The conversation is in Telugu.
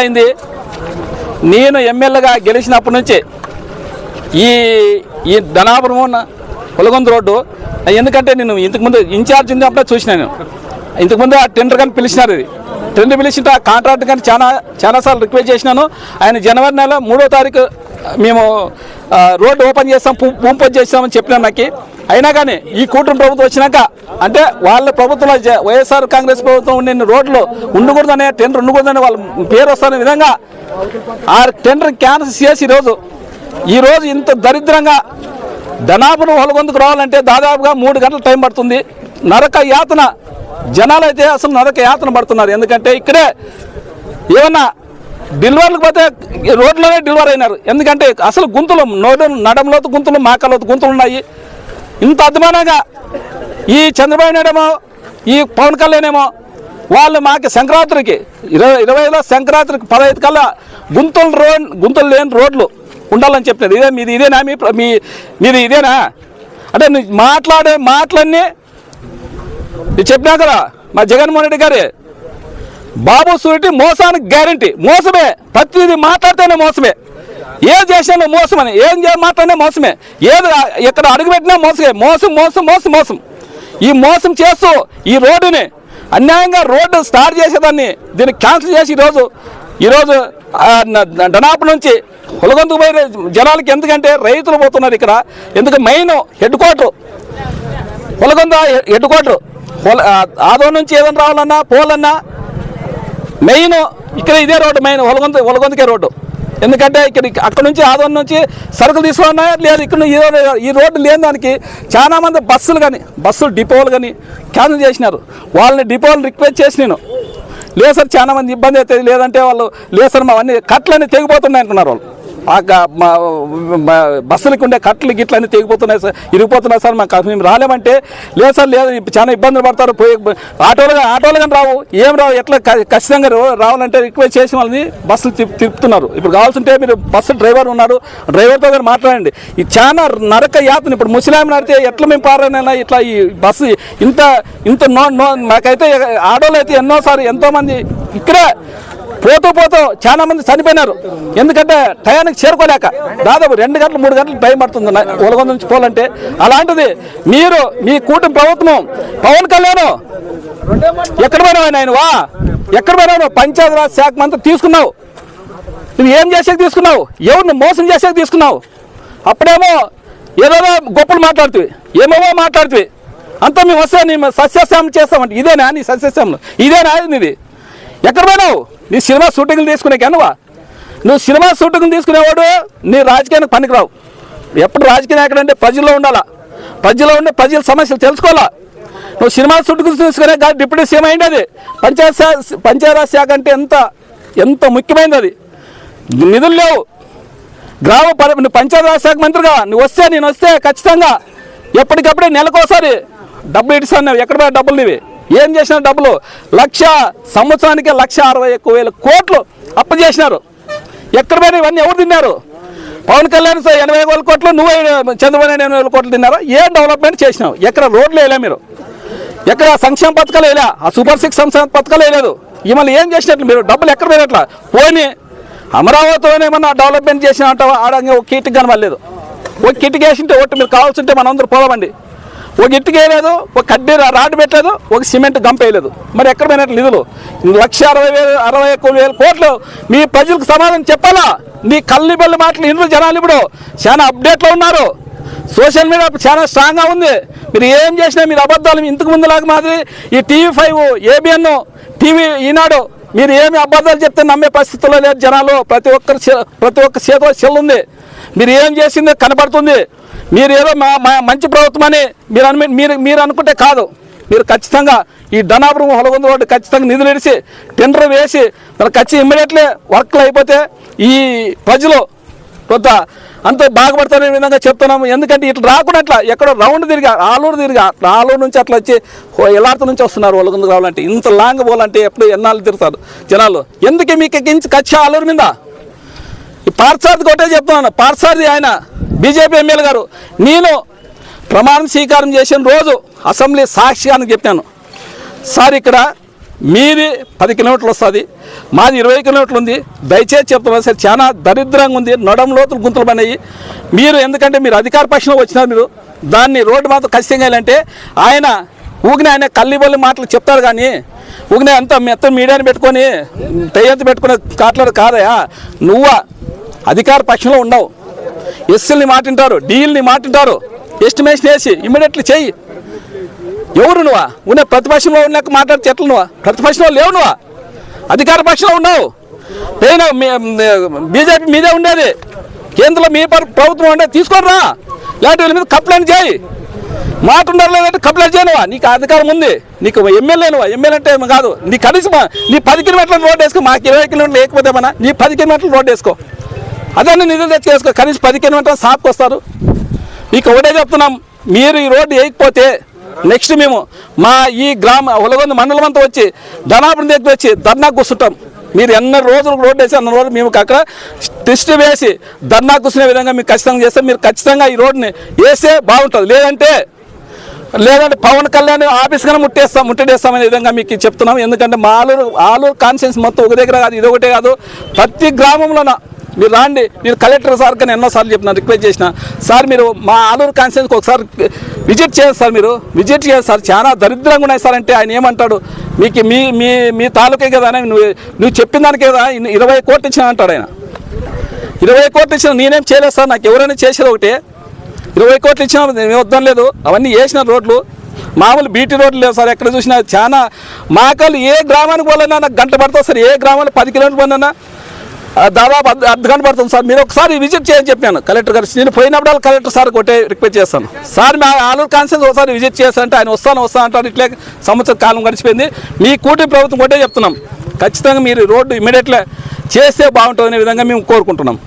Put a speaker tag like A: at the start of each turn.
A: అయింది. నేను ఎమ్మెల్యేగా గెలిచినప్పటి నుంచి ఈ ఈ ధనాపురం పొలగొంద రోడ్డు ఎందుకంటే నేను ఇంతకుముందు ఇన్ఛార్జ్ ఉన్నప్పుడే చూసినాను ఇంతకుముందు ఆ టెండర్ కానీ పిలిచినారు ఇది. టెండర్ పిలిచిన కాంట్రాక్ట్ కానీ చాలా చాలాసార్లు రిక్వెస్ట్ చేసినాను. ఆయన జనవరి నెల మూడో తారీఖు మేము రోడ్డు ఓపెన్ చేస్తాం భూమి పూంపొచ్చి చేస్తామని చెప్పినా నాకు. అయినా కానీ ఈ కూటమి ప్రభుత్వం వచ్చినాక అంటే వాళ్ళ ప్రభుత్వంలో వైఎస్ఆర్ కాంగ్రెస్ ప్రభుత్వం ఉండే రోడ్లు ఉండకూడదనే టెండర్ ఉండకూడదనే వాళ్ళ పేరు వస్తున్న విధంగా ఆ టెండర్ క్యాన్సిల్ చేసి ఈరోజు ఈరోజు ఇంత దరిద్రంగా ధనాపురం హొలగొందుకు రావాలంటే దాదాపుగా మూడు గంటల టైం పడుతుంది. నరక యాతన జనాలు అయితే అసలు నరక యాతన పడుతున్నారు. ఎందుకంటే ఇక్కడే ఏమన్నా డెలివర్లకు పోతే రోడ్లోనే డెలివర్ అయినారు. ఎందుకంటే అసలు గుంతలు నోడు నడంలోతు గుంతలు మాకలోతు గుంతలు ఉన్నాయి. ఇంత అద్భుతంగా ఈ చంద్రబాబు నాయుడేమో ఈ పవన్ కళ్యాణ్ ఏమో వాళ్ళు మాకు సంక్రాంతికి ఇరవై ఇరవైలో సంక్రాంతికి పదహైదు కల్లా గుంతలు రోడ్ గుంతలు లేని రోడ్లు ఉండాలని చెప్పినారు. ఇదే మీది ఇదేనా మీ మీ మీది ఇదేనా? అంటే మాట్లాడే మాటలన్నీ చెప్పినా కదా మా జగన్మోహన్ రెడ్డి గారే బాబు సూరిటీ మోసానికి గ్యారంటీ. మోసమే. ప్రతిదీ మాట్లాడితేనే మోసమే. ఏం చేసినా మోసమని. ఏం మాట్లాడినా మోసమే. ఏది ఎక్కడ అడుగుపెట్టినా మోసమే. మోసం మోసం మోసం మోసం. ఈ మోసం చేస్తూ ఈ రోడ్డుని అన్యాయంగా రోడ్డు స్టార్ట్ చేసేదాన్ని దీన్ని క్యాన్సిల్ చేసి ఈరోజు ఈరోజు డనాపు నుంచి హులగొందుకు పోయే జనాలకి ఎందుకంటే రైతులు పోతున్నారు ఇక్కడ. ఎందుకు main head quarter. హులగొంద head quarter. పొల ఆదో నుంచి ఏదైనా రావాలన్నా పోలన్నా మెయిన్ ఇక్కడ ఇదే రోడ్డు మెయిన్ ఒలగొంద ఒలగొందకే రోడ్డు. ఎందుకంటే ఇక్కడ అక్కడ నుంచి ఆదోన్ నుంచి సరుకులు తీసుకున్నా లేదు ఇక్కడ ఈ రోడ్డు ఈ రోడ్డు లేని దానికి చాలామంది బస్సులు కానీ బస్సులు డిపోలు కానీ క్యాన్సిల్ చేసినారు. వాళ్ళని డిపోలు రిక్వెస్ట్ చేసి నేను లేదు సార్ చాలామంది ఇబ్బంది అవుతుంది లేదంటే వాళ్ళు లేదు సార్ మా అన్ని కట్లన్నీ తెగిపోతున్నాయి అంటున్నారు వాళ్ళు. బస్సులకి ఉండే కట్టలు గిట్లన్నీ తెగిపోతున్నాయి సార్. ఇరిగిపోతున్నాయి సార్ మాకు మేము రాలేమంటే లేదు సార్ లేదు చాలా ఇబ్బందులు పడతారు. పోయి ఆటోలు కానీ ఆటోలు కానీ రావు. ఏం రావు ఎట్లా ఖచ్చితంగా రో- రావాలంటే రిక్వెస్ట్ చేసి వాళ్ళని బస్సులు తిప్పుతున్నారు. ఇప్పుడు కావాల్సింటే మీరు బస్సు డ్రైవర్ ఉన్నారు. డ్రైవర్తో కానీ మాట్లాడండి. ఇది చాలా నరక యాతన ఇప్పుడు ముస్లిం నడితే ఎట్లా మేము పారాయణ ఇట్లా ఈ బస్సు ఇంత ఇంత నో నో మాకైతే ఆడోళ్ళు అయితే ఎన్నోసారి ఎంతోమంది ఇక్కడే పోతూ పోతూ చాలా మంది చనిపోయినారు. ఎందుకంటే టయానికి చేరుకోలేక. దాదాపు రెండు గంటలు మూడు గంటలు టైం పడుతుంది ఉలగొంద నుంచి పోవాలంటే అలాంటిది మీరు మీ కూటమి ప్రభుత్వం పవన్ కళ్యాణ్ ఎక్కడ పోయినావు ఆయన వా ఎక్కడ పోయినావు? పంచాయతీరాజ్ శాఖ మంత్రి తీసుకున్నావు. నువ్వు ఏం చేసాక తీసుకున్నావు? ఎవరిని మోసం చేసాక తీసుకున్నావు? అప్పుడేమో ఏదేదో గొప్పలు మాట్లాడుతుంది ఏమేమో మాట్లాడుతుంది అంతా మేము వస్తే నీ సస్యశ్యామం చేస్తామంటే ఇదేనా నీ సస్యశ్యామం ఇదేనా ఇది ఎక్కడ పోయినావు? నీ సినిమా షూటింగ్లు తీసుకునే కనువా? నువ్వు సినిమా షూటింగ్ తీసుకునేవాడు నీ రాజకీయానికి పనికిరావు. ఎప్పుడు రాజకీయ నాయకుడు అంటే ప్రజల్లో ఉండాలా? ప్రజల్లో ఉండే ప్రజల సమస్యలు తెలుసుకోవాలా? నువ్వు సినిమా షూటింగ్ తీసుకునే కాదు డిప్యూటీ సీఎం అయింది అది. పంచాయత్ శా- పంచాయతీరాజ్ శాఖ అంటే ఎంత ఎంత ముఖ్యమైనది అది. నిధులు లేవు. గ్రామ పరి నువ్వు పంచాయతీరాజ్ శాఖ మంత్రిగా నువ్వు వస్తే నేను వస్తే ఖచ్చితంగా ఎప్పటికప్పుడే నెలకోసారి డబ్బులు ఇస్తాను ఎక్కడ డబ్బులు నీవి. ఏం చేసిన డబ్బులు? లక్ష సంవత్సరానికి లక్ష అరవై ఎక్కువ వేల కోట్లు అప్పు చేసినారు ఎక్కడ పోయినా ఇవన్నీ ఎవరు తిన్నారు? పవన్ కళ్యాణ్ సార్ ఎనభై వేల కోట్లు నువ్వు చంద్రబాబు నాయుడు ఎనభై వేల కోట్లు తిన్నారా? ఏం డెవలప్మెంట్ చేసినావు? ఎక్కడ రోడ్లు వేయలే మీరు? ఎక్కడ సంక్షేమ పథకాలు వేయలే? ఆ సూపర్ సిక్స్ సంక్షేమ పథకాలు వేయలేదు. ఈ ఏం చేసినట్లు మీరు? డబ్బులు ఎక్కడ పోయినట్లా? పోయి అమరావతిలోనే ఏమన్నా డెవలప్మెంట్ చేసిన అంటావా? ఆడంగా ఒక కిట్కి కనబడలేదు. ఒక కిట్కి వేసింటే ఒకటి మీరు కావాల్సింటే ఉంటే అందరూ పోదామండి. ఒక ఇటుక వేయలేదు ఒక కడ్డీ రాడ్ పెట్టలేదు ఒక సిమెంట్ గంపేయలేదు మరి ఎక్కడ పోయినట్లు నిధులు? లక్ష అరవై వేలు అరవై వేల కోట్లు. మీ ప్రజలకు సమాధానం చెప్పాలా? నీ కళ్ళు బళ్ళు మాటలు ఇందులో జనాలు ఇప్పుడు చాలా అప్డేట్లో ఉన్నారు. సోషల్ మీడియా చాలా స్ట్రాంగ్గా ఉంది. మీరు ఏం చేసినా మీరు అబద్ధాలు ఇంతకు ముందులాగా మాదిరి ఈ TV five ABN TV Eenadu మీరు ఏమి అబద్ధాలు చెప్తే నమ్మే పరిస్థితుల్లో లేదు జనాలు. ప్రతి ఒక్కరు ప్రతి ఒక్క చేతిలో చెల్లుంది మీరు ఏం చేసిందో కనబడుతుంది మీరు ఏదో మా మా- మంచి ప్రభుత్వం అని మీరు అను మీరు మీరు అనుకుంటే కాదు. మీరు ఖచ్చితంగా ఈ ధనాపురం హొలగొంద రోడ్డు ఖచ్చితంగా నిధులు ఇడిసి టెండర్ వేసి మరి ఖచ్చితంగా ఇమ్మీడియట్లీ వర్క్లు అయిపోతే ఈ ప్రజలు కొంత అంత బాగుపడతారనే విధంగా చెప్తున్నాము. ఎందుకంటే ఇట్లా రాకుండా అట్లా ఎక్కడో రౌండ్ తిరిగా ఆలూరు తిరిగా ఆలూరు నుంచి అట్లా వచ్చి ఎలాంటి నుంచి వస్తున్నారు వాళ్ళ రావాలంటే. ఇంత లాంగ్ పోవాలంటే ఎప్పుడు ఎన్నాళ్ళు తిరుగుతారు జనాలు? ఎందుకు మీకు ఎక్కించి కచ్చి ఆలూరు మీద? ఈ పార్సార్థి ఒకటే చెప్తున్నాను. పార్సార్థి ఆయన బీజేపీ ఎమ్మెల్యే గారు నేను ప్రమాణం స్వీకారం చేసిన రోజు అసెంబ్లీ సాక్ష్యానికి చెప్పాను. సార్ ఇక్కడ మీది పది కిలోమీటర్లు వస్తుంది మాది ఇరవై కిలోమీటర్లు ఉంది. దయచేసి చెప్తున్నా సార్ చాలా దరిద్రంగా ఉంది నడం లోతులు గుంతలు పడినాయి. మీరు ఎందుకంటే మీరు అధికార పక్షంలో వచ్చినారు మీరు దాన్ని రోడ్డు మాత్రం ఖచ్చితంగా అంటే ఆయన ఊగిన ఆయన కల్లిబొల్లి మాటలు చెప్తారు కానీ ఊగిన అంత మెత్త మీడియాని పెట్టుకొని తెయ్యంత పెట్టుకునే కాట్లాడు కాదయా. నువ్వు అధికార పక్షంలో ఉండవు. ఎస్ఎల్ని మాటింటారు డీల్ని మాటింటారు. ఎస్టిమేషన్ వేసి ఇమ్మీడియట్లీ చెయ్యి ఎవరు నువ్వా? ఉన్న ప్రతిపక్షంలో ఉన్నాక మాట్లాడితే ఎట్లా నువ్వా? ప్రతిపక్షంలో లేవు నువ్వా? అధికార పక్షంలో ఉన్నావు. పైన బీజేపీ మీదే ఉండేది. కేంద్రంలో మీ ప్రభుత్వం ఉండే తీసుకొని రా. ఇలాంటి మీద కంప్లైంట్ చేయి. మాట ఉండరు లేదంటే కంప్లైంట్ చేయనువా నీకు అధికారం ఉంది. నీకు ఎమ్మెల్యే నువ్వు. ఎమ్మెల్యే అంటే ఏమీ కాదు. నీ కనీసం నీ పది కిలోమీటర్ల రోడ్ వేసుకో. మాకు ఇరవై కిలోమీటర్లు లేకపోతే మన నీ పది కిలోమీటర్ల రోడ్ వేసుకో. అదన్నీ నిధులు తెచ్చి కనీసం పది కిలోమీటర్లు సాపుకు వస్తారు మీకు ఒకటే చెప్తున్నాం మీరు ఈ రోడ్డు వేయకపోతే నెక్స్ట్ మేము మా ఈ గ్రామ ఉలగొంది మండలం అంతా వచ్చి ధనాపురం దగ్గర వచ్చి ధర్నా కూర్చుంటాం. మీరు ఎన్ని రోజులు రోడ్డు వేసి అన్న రోజులు మేము అక్కడ టెస్ట్ వేసి ధర్నా కూర్చునే విధంగా మీకు ఖచ్చితంగా చేస్తే. మీరు ఖచ్చితంగా ఈ రోడ్డుని వేస్తే బాగుంటుంది. లేదంటే లేదంటే పవన్ కళ్యాణ్ ఆఫీస్ కన్నా ముట్టేస్తాం ముట్టడేస్తామనే విధంగా మీకు చెప్తున్నాం. ఎందుకంటే మా ఆలూరు ఆలూరు కాన్ఫరెన్స్ మొత్తం ఒక దగ్గర కాదు ఇది ఒకటే కాదు. ప్రతి గ్రామంలోన మీరు రాండి. నేను కలెక్టర్ సార్ కానీ ఎన్నోసార్లు చెప్పిన రిక్వెస్ట్ చేసిన. సార్ మీరు మా ఆలూరు కాన్ఫరెన్స్కి ఒకసారి విజిట్ చేయాలి సార్ మీరు. విజిట్ చేయాలి సార్. చాలా దరిద్రంగా ఉన్నాయి సార్ అంటే ఆయన ఏమంటాడు? మీకు మీ మీ మీ తాలూకే కదా అని నువ్వు నువ్వు చెప్పిన దానికే కదా ఇరవై కోట్లు ఇచ్చిన అంటాడు ఆయన. ఇరవై కోట్లు ఇచ్చిన నేనేం చేయలేదు సార్. నాకు ఎవరైనా చేసేది ఒకటే. ఇరవై కోట్లు ఇచ్చినా మేము వద్దాం లేదు. అవన్నీ వేసిన రోడ్లు. మామూలు బీటీ రోడ్లు లేవు సార్. ఎక్కడ చూసినా చాలా మాకలు ఏ గ్రామానికి పోలైనా నాకు గంట పడుతుంది సార్. ఏ గ్రామాలు పది కిలోమీటర్లు పోయినా దాదాపు అర్ధ అర్ధ గంట పడుతుంది సార్. మీరు ఒకసారి విజిట్ చేయని చెప్పాను కలెక్టర్ గారు నేను పోయినప్పుడు కలెక్టర్ సార్ ఒకటే రిక్వెస్ట్ చేస్తాను. సార్ మా ఆలూరు కాన్సెన్స్ ఒకసారి విజిట్ చేస్తానంటే ఆయన వస్తాను వస్తాను అంటారు. ఇట్లే సంవత్సర కాలం గడిచిపోయింది. మీ కూటమి ప్రభుత్వం ఒకటే చెప్తున్నాం. ఖచ్చితంగా మీరు రోడ్డు ఇమీడియట్లే చేస్తే బాగుంటుంది అనే విధంగా మేము కోరుకుంటున్నాం.